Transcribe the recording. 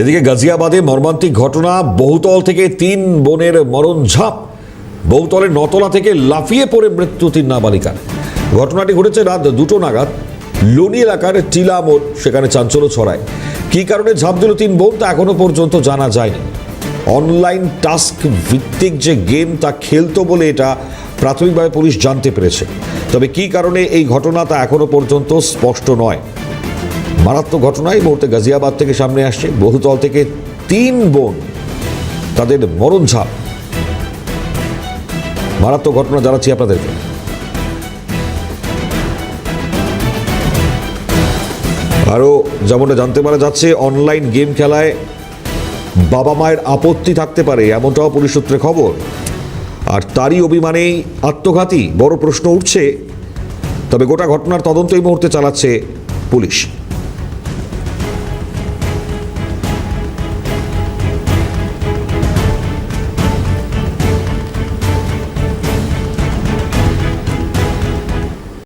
এদিকে গাজিয়াবাদে মর্মান্তিক ঘটনা, বহুতল থেকে তিন বোনের মরণ ঝাঁপ। বহুতলের নতলা থেকে লাফিয়ে পড়ে মৃত্যু তিন নাবালিকার। ঘটনাটি ঘটেছে রাত দুটো নাগাদ। লনি এলাকার টিলা মোড় সেখানে চাঞ্চল্য ছড়ায়। কী কারণে ঝাঁপ দিল তিন বোন তা এখনও পর্যন্ত জানা যায়নি। অনলাইন টাস্ক ভিত্তিক যে গেম তা খেলতো বলে এটা প্রাথমিকভাবে পুলিশ জানতে পেরেছে। তবে কী কারণে এই ঘটনা তা এখনও পর্যন্ত স্পষ্ট নয়। মারাত্মক ঘটনা এই মুহূর্তে গাজিয়াবাদ থেকে সামনে আসছে। বহুতল থেকে তিন বোন তাদের মরণ ঝাপ মারাত্মক ঘটনা জানাচ্ছি আপনাদেরকে। আরও যেমনটা জানতে পারা যাচ্ছে, অনলাইন গেম খেলায় বাবা মায়ের আপত্তি থাকতে পারে, এমনটাও পুলিশ সূত্রে খবর। আর তারই অভিমানেই আত্মঘাতী, বড় প্রশ্ন উঠছে। তবে গোটা ঘটনার তদন্ত এই মুহূর্তে চালাচ্ছে পুলিশ।